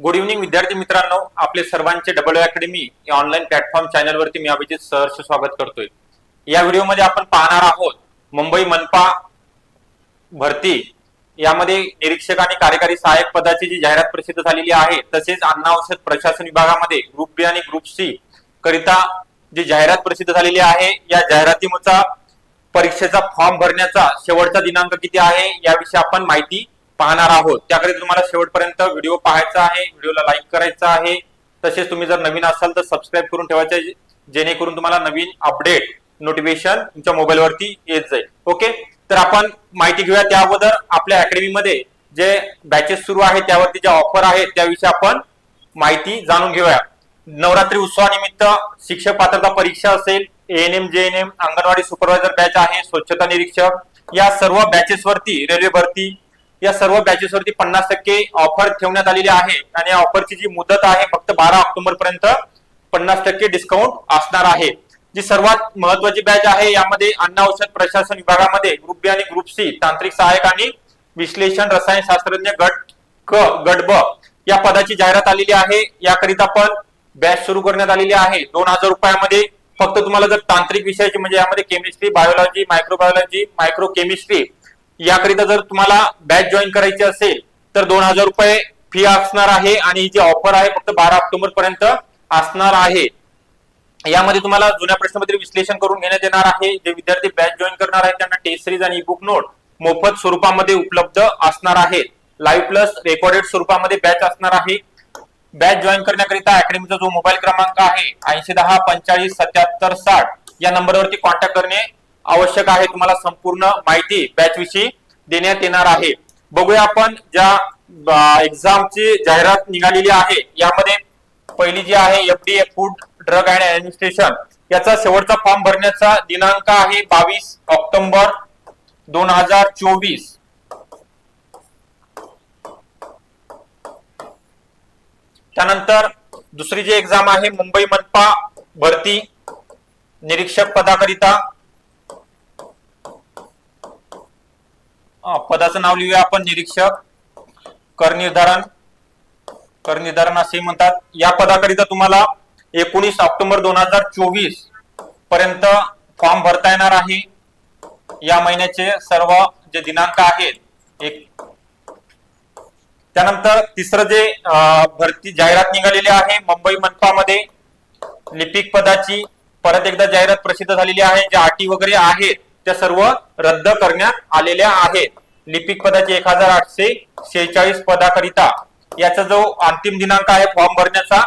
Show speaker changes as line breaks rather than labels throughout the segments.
Good evening विद्यार्थी मित्रांनो. आपले सर्वांचे डबल अकॅडमी या ऑनलाईन प्लॅटफॉर्म चॅनलवरती मी अभिजित सहर्ष स्वागत करतोय. या व्हिडिओमध्ये आपण पाहणार आहोत मुंबई मनपा भरती. यामध्ये निरीक्षक आणि कार्यकारी सहाय्यक पदाची जी जाहिरात प्रसिद्ध झालेली आहे तसेच अन्न औषध प्रशासन विभागामध्ये ग्रुप बी आणि ग्रुप सी करिता जी जाहिरात प्रसिद्ध झालेली आहे या जाहिरातीचा परीक्षेचा फॉर्म भरण्याचा शेवटचा दिनांक किती आहे याविषयी आपण माहिती पाहणार आहोत. त्याकरिता तुम्हाला शेवटपर्यंत व्हिडिओ पाहायचा आहे व्हिडिओला लाईक करायचा आहे. तसेच तुम्ही जर नवीन असाल तर सबस्क्राईब करून ठेवायचं आहे, जेणेकरून तुम्हाला नवीन अपडेट नोटिफिकेशन तुमच्या मोबाईलवरती येत जाईल. ओके तर आपण माहिती घेऊया त्या अगोदर आपल्या अकॅडमीमध्ये जे बॅचेस सुरू आहेत त्यावरती ज्या ऑफर आहेत त्याविषयी आपण माहिती जाणून घेऊया. नवरात्री उत्सवानिमित्त शिक्षक पात्रता परीक्षा असेल ANM GNM anganwadi supervisor batch आहे स्वच्छता निरीक्षक. या सर्व बॅचेसवरती रेल्वे भरती या सर्व बॅचेस वरती पन्नास टक्के ऑफर ठेवण्यात आलेली आहे. आणि या ऑफरची जी मुदत आहे फक्त बारा ऑक्टोबर पर्यंत पन्नास टक्के डिस्काउंट असणार आहे. जी सर्वात महत्वाची बॅच आहे यामध्ये अन्न औषध प्रशासन विभागामध्ये ग्रुप बी आणि ग्रुप सी तांत्रिक सहाय्यक आणि विश्लेषण रसायन शास्त्रज्ञ गट क गट ब या पदाची जाहिरात आलेली आहे. याकरिता पण बॅच सुरू करण्यात आलेली आहे. दोन हजार रुपयामध्ये फक्त तुम्हाला जर तांत्रिक विषयाची म्हणजे यामध्ये chemistry biology microbiology micro chemistry याकरिता जर तुम्हाला बॅच जॉईन करायची असेल तर दोन हजार रुपये फी असणार आहे आणि ही जी ऑफर आहे फक्त बारा ऑक्टोबर पर्यंत असणार आहे. यामध्ये तुम्हाला जुन्या प्रश्नपत्र विश्लेषण करून घेण्यात येणार आहे. जे विद्यार्थी बॅच जॉईन करणार आहेत त्यांना टेस्ट सिरीज आणि बुक नोट मोफत स्वरूपामध्ये उपलब्ध असणार आहेत. लाईव्ह प्लस रेकॉर्डेड स्वरूपामध्ये बॅच असणार आहे. बॅच जॉईन करण्याकरिता अकॅडमीचा जो मोबाईल क्रमांक आहे ऐंशी दहा पंचाळीस सत्याहत्तर साठ या नंबरवरती कॉन्टॅक्ट करणे आवश्यक आहे तुम्हाला संपूर्ण माहिती बॅच विषयी देण्यात येणार आहे. बघूया आपण ज्या एक्झामची जाहिरात निघालेली आहे यामध्ये पहिली जी आहे FDA food drug and administration याचा शेवटचा फॉर्म भरण्याचा दिनांक आहे बावीस ऑक्टोबर दोन हजार चोवीस. त्यानंतर दुसरी जी एक्झाम आहे मुंबई मनपा भरती निरीक्षक पदाकरिता. पदाचं नाव लिहूया आपण निरीक्षक कर निर्धारण कर निर्धारण असे म्हणतात. या पदाकरिता तुम्हाला एकोणीस ऑक्टोबर दोन हजार चोवीसपर्यंत फॉर्म भरता येणार आहे. या महिन्याचे सर्व जे दिनांक आहेत एक त्यानंतर तिसरं जे भरती जाहिरात निघालेली आहे मुंबई मनपामध्ये लिपिक पदाची परत एकदा जाहिरात प्रसिद्ध झालेली आहे ज्या अटी वगैरे आहेत. त्या सर्व रद्द करण्यात आलेल्या आहेत. लिपिक पदाचे एक हजार आठशे शेहेचाळीस पदाकरिता. याचा जो अंतिम दिनांक आहे फॉर्म भरण्याचा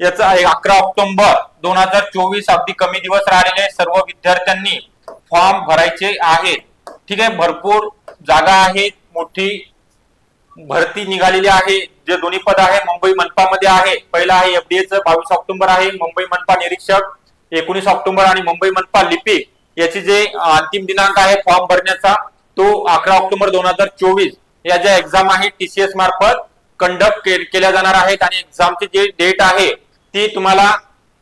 याचा आहे अकरा ऑक्टोबर दोन हजार चोवीस अगदी कमी दिवस राहिलेले सर्व विद्यार्थ्यांनी फॉर्म भरायचे आहेत. ठीक आहे भरपूर जागा आहेत मोठी भरती निघालेली आहे. जे दोन्ही पद आहे मुंबई मनपामध्ये आहे. पहिला आहे एफडीएच बावीस ऑक्टोबर आहे मुंबई मनपा निरीक्षक एकोणीस ऑक्टोबर आणि मुंबई मनपा लिपिक. याची जे अंतिम दिनांक आहे फॉर्म भरण्याचा तो अकरा ऑक्टोबर दोन हजार चोवीस. या ज्या एक्झाम आहे टीसीएस मार्फत कंडक्ट केल्या जाणार आहेत आणि एक्झामची जी डेट आहे ती तुम्हाला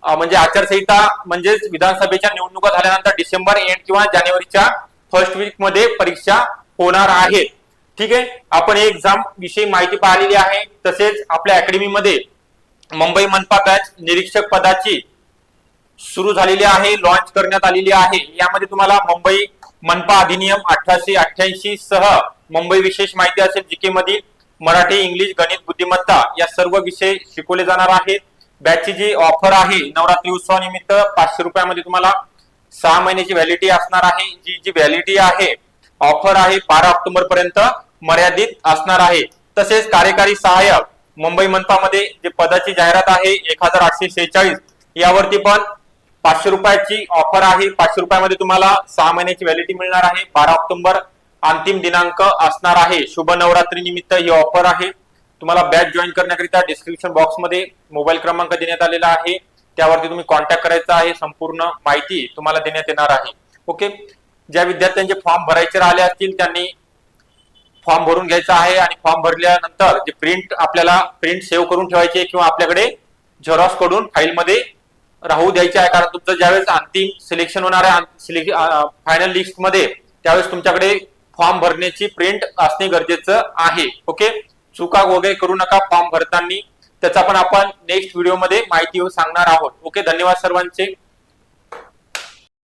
म्हणजे आचारसंहिता म्हणजेच विधानसभेच्या निवडणुका झाल्यानंतर डिसेंबर एंड किंवा जानेवारीच्या फर्स्ट वीकमध्ये परीक्षा होणार आहेत ठीक आहे? आपण एक्झाम विषयी माहिती पाहिलेली आहे. तसेच आपल्या अकॅडमीमध्ये मुंबई मनपा बॅच निरीक्षक पदाची सुरू झालेली आहे लॉन्च करण्यात आलेली आहे. यामध्ये तुम्हाला मुंबई मनपा अधिनियम अठराशे अठ्याऐंशी सह मुंबई विशेष माहिती असेल जीके मधील मराठी इंग्लिश गणित बुद्धिमत्ता या सर्व विषय शिकवले जाणार आहेत. बॅचची जी ऑफर आहे नवरात्री उत्सवानिमित्त पाचशे रुपयामध्ये तुम्हाला सहा महिन्याची व्हॅलिडिटी असणार आहे. जी जी व्हॅलिडिटी आहे ऑफर आहे बारा ऑक्टोबर पर्यंत मर्यादित असणार आहे. तसेच कार्यकारी सहाय्यक मुंबई मनपामध्ये जे पदाची जाहिरात आहे एक हजार आठशे सेहेचाळीस यावरती पण पाचशे रुपयाची ऑफर आहे. पाचशे रुपयामध्ये तुम्हाला सहा महिन्याची व्हॅलिडिटी मिळणार आहे. बारा ऑक्टोबर अंतिम दिनांक असणार आहे. शुभ नवरात्री निमित्त ही ऑफर आहे. तुम्हाला बॅच जॉईन करण्याकरिता डिस्क्रिप्शन बॉक्समध्ये मोबाईल क्रमांक देण्यात आलेला आहे. त्यावरती तुम्ही कॉन्टॅक्ट करायचा आहे. संपूर्ण माहिती तुम्हाला देण्यात येणार आहे. ओके ज्या विद्यार्थ्यांचे फॉर्म भरायचे राहिले असतील त्यांनी फॉर्म भरून घ्यायचा आहे आणि फॉर्म भरल्यानंतर जे प्रिंट आपल्याला प्रिंट सेव्ह करून ठेवायचे किंवा आपल्याकडे झेरॉक्सकडून फाईलमध्ये राहू द्यायचे आहे कारण तुमचं ज्यावेळेस अंतिम सिलेक्शन होणार आहे फायनल लिस्टमध्ये त्यावेळेस तुमच्याकडे फॉर्म भरण्याची प्रिंट असणे गरजेचं आहे. ओके चुका वगैरे करू नका फॉर्म भरताना. त्याचा पण आपण नेक्स्ट व्हिडिओमध्ये माहिती सांगणार आहोत. ओके धन्यवाद सर्वांचे.